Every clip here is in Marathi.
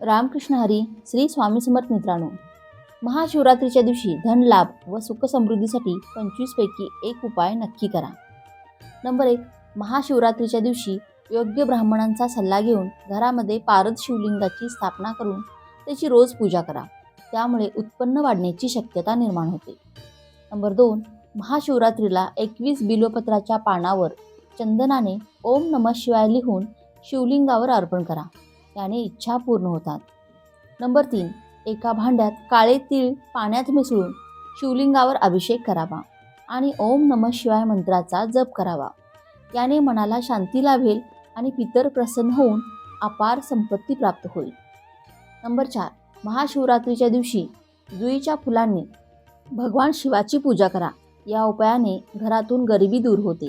रामकृष्ण हरी श्री स्वामी समर्थ मित्रांनो. महाशिवरात्रीच्या दिवशी धन लाभ व सुख समृद्धीसाठी पंचवीसपैकी एक उपाय नक्की करा. नंबर एक महाशिवरात्रीच्या दिवशी योग्य ब्राह्मणांचा सल्ला घेऊन घरामध्ये पारद शिवलिंगाची स्थापना करून त्याची रोज पूजा करा. त्यामुळे उत्पन्न वाढण्याची शक्यता निर्माण होते. नंबर दोन महाशिवरात्रीला एकवीस बिलोपत्राच्या पानावर चंदनाने ओम नमः शिवाय लिहून शिवलिंगावर अर्पण करा. त्याने इच्छा पूर्ण होतात. नंबर तीन एका भांड्यात काळे तीळ पाण्यात मिसळून शिवलिंगावर अभिषेक करावा आणि ओम नम शिवाय मंत्राचा जप करावा. याने मनाला शांती लाभेल आणि पितर प्रसन्न होऊन अपार संपत्ती प्राप्त होईल. नंबर चार महाशिवरात्रीच्या दिवशी जुईच्या फुलांनी भगवान शिवाची पूजा करा. या उपायाने घरातून गरिबी दूर होते.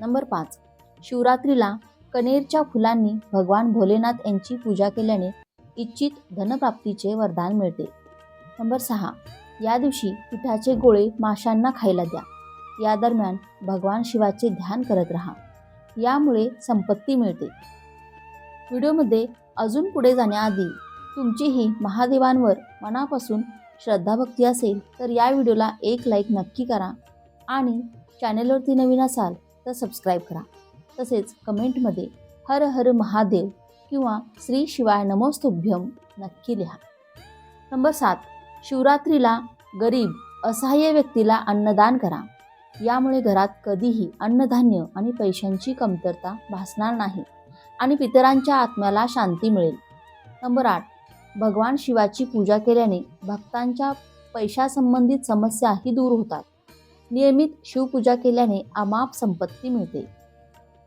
नंबर पाच शिवरात्रीला कनेरच्या फुलांनी भगवान भोलेनाथ यांची पूजा केल्याने इच्छित धनप्राप्तीचे वरदान मिळते. नंबर सहा. या दिवशी पिठाचे गोळे माशांना खायला द्या. या दरम्यान भगवान शिवाचे ध्यान करत राहा. यामुळे संपत्ती मिळते. व्हिडिओमध्ये अजून पुढे जाण्याआधी तुमचीही महादेवांवर मनापासून श्रद्धाभक्ती असेल तर या व्हिडिओला एक लाईक नक्की करा आणि चॅनेलवरती नवीन असाल तर सबस्क्राईब करा. तसेच कमेंटमध्ये हर हर महादेव किंवा श्री शिवाय नमोस्तुभ्यम नक्की लिहा. नंबर सात शिवरात्रीला गरीब असहाय्य व्यक्तीला अन्नदान करा. यामुळे घरात कधीही अन्नधान्य आणि पैशांची कमतरता भासणार नाही आणि पितरांच्या आत्म्याला शांती मिळेल. नंबर आठ भगवान शिवाची पूजा केल्याने भक्तांच्या पैशासंबंधित समस्याही दूर होतात. नियमित शिवपूजा केल्याने अमाप संपत्ती मिळते.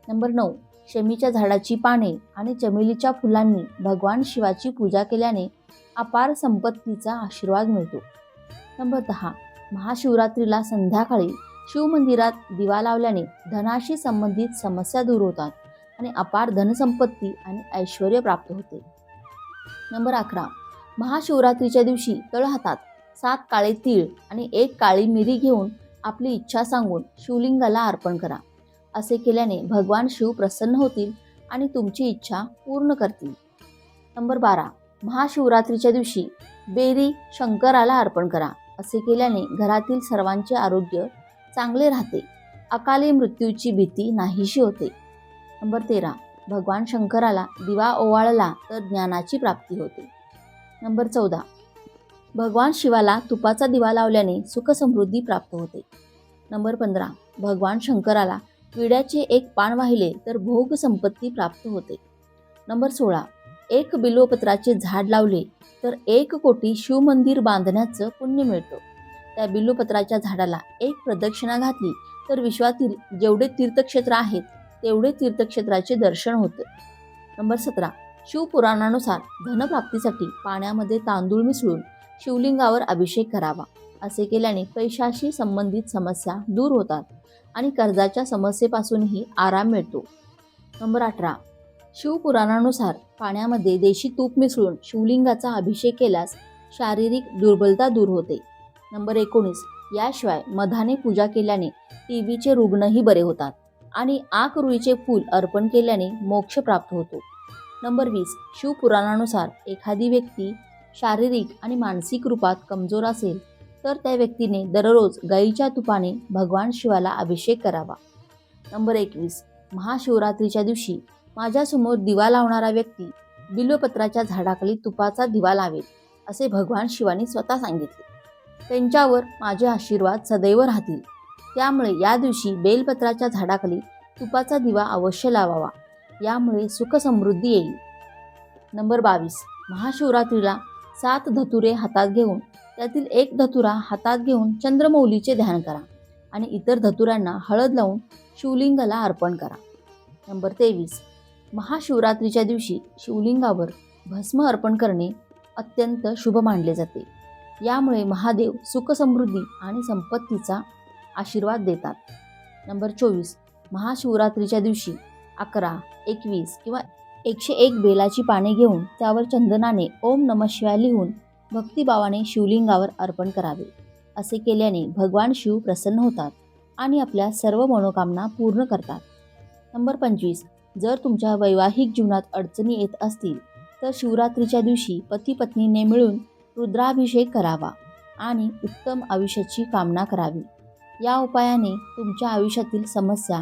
नंबर नऊ शमीच्या झाडाची पाने आणि चमेलीच्या फुलांनी भगवान शिवाची पूजा केल्याने अपार संपत्तीचा आशीर्वाद मिळतो. नंबर दहा महाशिवरात्रीला संध्याकाळी शिवमंदिरात दिवा लावल्याने धनाशी संबंधित समस्या दूर होतात आणि अपार धनसंपत्ती आणि ऐश्वर प्राप्त होते. नंबर अकरा महाशिवरात्रीच्या दिवशी तळहातात सात काळे तीळ आणि एक काळी मिरी घेऊन आपली इच्छा सांगून शिवलिंगाला अर्पण करा. असे केल्याने भगवान शिव प्रसन्न होतील आणि तुमची इच्छा पूर्ण करतील. नंबर बारा. महाशिवरात्रीच्या दिवशी बेरी शंकराला अर्पण करा. असे केल्याने घरातील सर्वांचे आरोग्य चांगले राहते. अकाली मृत्यूची भीती नाहीशी होते. नंबर तेरा. भगवान शंकराला दिवा ओवाळला तर ज्ञानाची प्राप्ती होते. नंबर चौदा. भगवान शिवाला तुपाचा दिवा लावल्याने सुखसमृद्धी प्राप्त होते. नंबर पंधरा. भगवान शंकराला विड्याचे एक पान वाहिले तर भोग संपत्ती प्राप्त होते. नंबर सोळा. एक बिल्वपत्राचे झाड लावले तर एक कोटी शिवमंदिर बांधण्याचं पुण्य मिळतं. त्या बिल्वपत्राच्या झाडाला एक प्रदक्षिणा घातली तर विश्वातील जेवढे तीर्थक्षेत्र आहेत तेवढे तीर्थक्षेत्राचे दर्शन होते. नंबर सतरा. शिवपुराणानुसार धनप्राप्तीसाठी पाण्यामध्ये तांदूळ मिसळून शिवलिंगावर अभिषेक करावा असे केल्याने पैशाशी संबंधित समस्या दूर होतात. आणि कर्जाच्या समस्येपासूनही आराम मिळतो. नंबर अठरा. शिवपुराणानुसार पाण्यामध्ये देशी तूप मिसळून शिवलिंगाचा अभिषेक केल्यास शारीरिक दुर्बलता दूर होते. नंबर एकोणीस. याशिवाय मधाने पूजा केल्याने टी व्हीचे रुग्णही बरे होतात आणि आकरुईचे फूल अर्पण केल्याने मोक्ष प्राप्त होतो. नंबर वीस. शिवपुराणानुसार एखादी व्यक्ती शारीरिक आणि मानसिक रूपात कमजोर असेल तर त्या व्यक्तीने दररोज गाईच्या तुपाने भगवान शिवाला अभिषेक करावा. नंबर एकवीस. महाशिवरात्रीच्या दिवशी माझ्यासमोर दिवा लावणारा व्यक्ती बिल्वपत्राच्या झाडाखाली तुपाचा दिवा लावेल असे भगवान शिवाने स्वतः सांगितले. त्यांच्यावर माझे आशीर्वाद सदैव राहतील. त्यामुळे या दिवशी बेलपत्राच्या झाडाखाली तुपाचा दिवा अवश्य लावावा. यामुळे सुखसमृद्धी येईल. नंबर बावीस. महाशिवरात्रीला सात धतुरे हातात घेऊन त्यातील एक धतुरा हातात घेऊन चंद्रमौलीचे ध्यान करा आणि इतर धतुरांना हळद लावून शिवलिंगाला अर्पण करा. नंबर तेवीस. महाशिवरात्रीच्या दिवशी शिवलिंगावर भस्म अर्पण करणे अत्यंत शुभ मानले जाते. यामुळे महादेव सुखसमृद्धी आणि संपत्तीचा आशीर्वाद देतात. नंबर चोवीस. महाशिवरात्रीच्या दिवशी अकरा एकवीस किंवा एकशे एक बेलाची पाने घेऊन त्यावर चंदनाने ओम नम शिवाय लिहून भक्तिभावाने शिवलिंगावर अर्पण करावे. असे केल्याने भगवान शिव प्रसन्न होतात आणि आपल्या सर्व मनोकामना पूर्ण करतात. नंबर पंचवीस. जर तुमच्या वैवाहिक जीवनात अडचणी येत असतील तर शिवरात्रीच्या दिवशी पती पत्नीने मिळून रुद्राभिषेक करावा आणि उत्तम आयुष्याची कामना करावी. या उपायाने तुमच्या आयुष्यातील समस्या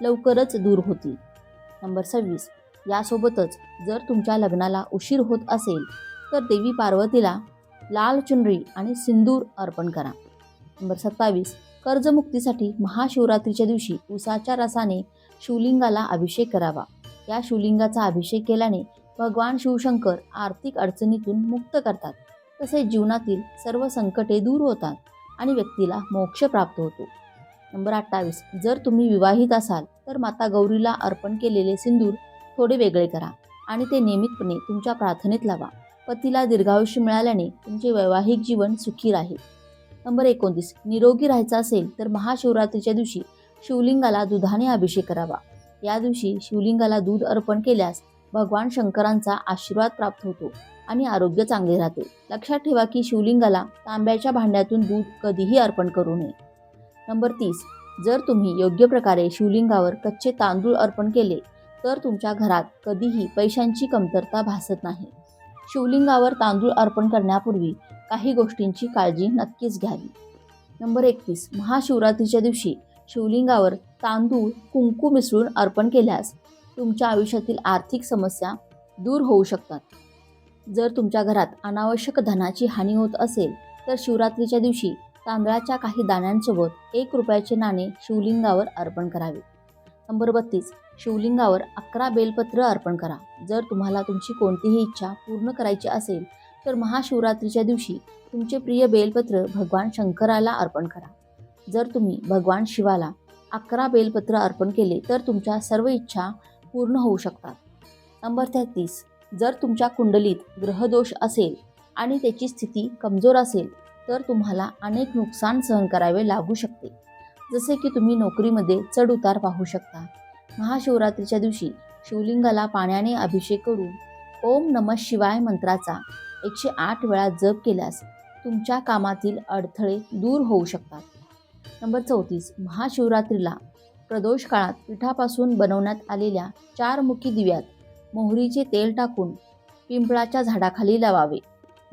लवकरच दूर होतील. नंबर सव्वीस. यासोबतच जर तुमच्या लग्नाला उशीर होत असेल तर देवी पार्वतीला लाल चुनरी आणि सिंदूर अर्पण करा. नंबर सत्तावीस कर्जमुक्तीसाठी महाशिवरात्रीच्या दिवशी उसाच्या रसाने शिवलिंगाला अभिषेक करावा. या शिवलिंगाचा अभिषेक केल्याने भगवान शिवशंकर आर्थिक अडचणीतून मुक्त करतात. तसेच जीवनातील सर्व संकटे दूर होतात आणि व्यक्तीला मोक्ष प्राप्त होतो. नंबर अठ्ठावीस जर तुम्ही विवाहित असाल तर माता गौरीला अर्पण केलेले सिंदूर थोडे वेगळे करा आणि ते नियमितपणे तुमच्या प्रार्थनेत लावा. पतीला दीर्घायुष्य मिळाल्याने तुमचे वैवाहिक जीवन सुखी राहील. नंबर एकोणतीस. निरोगी राहायचा असेल तर महाशिवरात्रीच्या दिवशी शिवलिंगाला दुधाने अभिषेक करावा. या दिवशी शिवलिंगाला दूध अर्पण केल्यास भगवान शंकरांचा आशीर्वाद प्राप्त होतो आणि आरोग्य चांगले राहते. लक्षात ठेवा की शिवलिंगाला तांब्याच्या भांड्यातून दूध कधीही अर्पण करू नये. नंबर तीस. जर तुम्ही योग्य प्रकारे शिवलिंगावर कच्चे तांदूळ अर्पण केले तर तुमच्या घरात कधीही पैशांची कमतरता भासत नाही. शिवलिंगावर तांदूळ अर्पण करण्यापूर्वी काही गोष्टींची काळजी नक्कीच घ्यावी. नंबर एकतीस. महाशिवरात्रीच्या दिवशी शिवलिंगावर तांदूळ कुंकू मिसळून अर्पण केल्यास तुमच्या आयुष्यातील आर्थिक समस्या दूर होऊ शकतात. जर तुमच्या घरात अनावश्यक धनाची हानी होत असेल तर शिवरात्रीच्या दिवशी तांदळाच्या काही दाण्यांसोबत एक रुपयाचे नाणे शिवलिंगावर अर्पण करावे. नंबर बत्तीस. शिवलिंगावर अकरा बेलपत्र अर्पण करा. जर तुम्हाला तुमची कोणतीही इच्छा पूर्ण करायची असेल तर महाशिवरात्रीच्या दिवशी तुमचे प्रिय बेलपत्र भगवान शंकराला अर्पण करा. जर तुम्ही भगवान शिवाला अकरा बेलपत्र अर्पण केले तर तुमच्या सर्व इच्छा पूर्ण होऊ शकतात. नंबर तेहतीस. जर तुमच्या कुंडलीत ग्रहदोष असेल आणि त्याची स्थिती कमजोर असेल तर तुम्हाला अनेक नुकसान सहन करावे लागू शकते. जसे की तुम्ही नोकरीमध्ये चढ उतार पाहू शकता. महाशिवरात्रीच्या दिवशी शिवलिंगाला पाण्याने अभिषेक करून ओम नम शिवाय मंत्राचा एकशे आठ वेळा जप केल्यास तुमच्या कामातील अडथळे दूर होऊ शकतात. नंबर चौतीस महाशिवरात्रीला प्रदोष काळात पिठापासून बनवण्यात आलेल्या चार मुखी दिव्यात मोहरीचे तेल टाकून पिंपळाच्या झाडाखाली लावावे.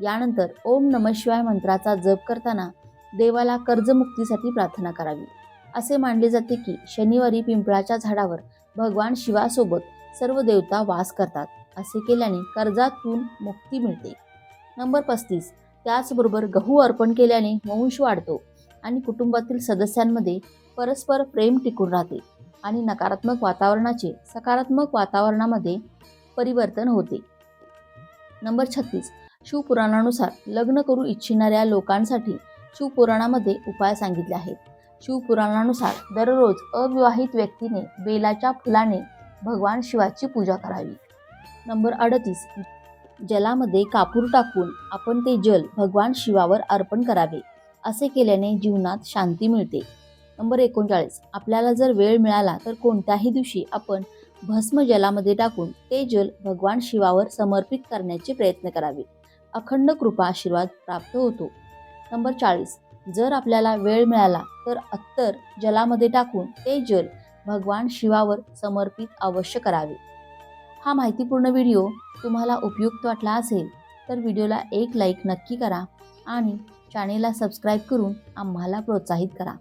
यानंतर ओम नमशिवाय मंत्राचा जप करताना देवाला कर्जमुक्तीसाठी प्रार्थना करावी. असे मानले जाते की शनिवारी पिंपळाच्या झाडावर भगवान शिवासोबत सर्व देवता वास करतात. असे केल्याने कर्जातून मुक्ती मिळते. नंबर पस्तीस. त्याचबरोबर गहू अर्पण केल्याने वंश वाढतो आणि कुटुंबातील सदस्यांमध्ये परस्पर प्रेम टिकून राहते आणि नकारात्मक वातावरणाचे सकारात्मक वातावरणामध्ये परिवर्तन होते. नंबर छत्तीस. शिवपुराणानुसार लग्न करू इच्छिणाऱ्या लोकांसाठी शिवपुराणामध्ये उपाय सांगितले आहेत. शिवपुराणानुसार दररोज अविवाहित व्यक्तीने बेलाच्या फुलाने भगवान शिवाची पूजा करावी. नंबर अडतीस. जलामध्ये कापूर टाकून आपण ते जल भगवान शिवावर अर्पण करावे असे केल्याने जीवनात शांती मिळते. नंबर एकोणचाळीस. आपल्याला जर वेळ मिळाला तर कोणत्याही दिवशी आपण भस्म जलामध्ये टाकून ते जल भगवान शिवावर समर्पित करण्याचे प्रयत्न करावे. अखंड कृपा आशीर्वाद प्राप्त होतो. नंबर चाळीस. जर आपल्याला वेळ मिळाला तर अत्तर जलामध्ये टाकून ते जल भगवान शिवावर समर्पित अवश्य करावे. हा माहितीपूर्ण व्हिडिओ तुम्हाला उपयुक्त वाटला असेल तर व्हिडिओला एक लाईक नक्की करा आणि चॅनेलला सबस्क्राईब करून आम्हाला प्रोत्साहित करा.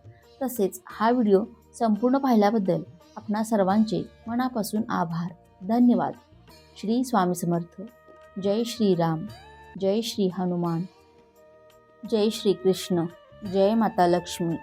तसेच हा व्हिडिओ संपूर्ण पाहिल्याबद्दल आपणा सर्वांचे मनापासून आभार. धन्यवाद. श्री स्वामी समर्थ. जय श्रीराम. जय श्री हनुमान. जय श्री कृष्ण. जय माता लक्ष्मी.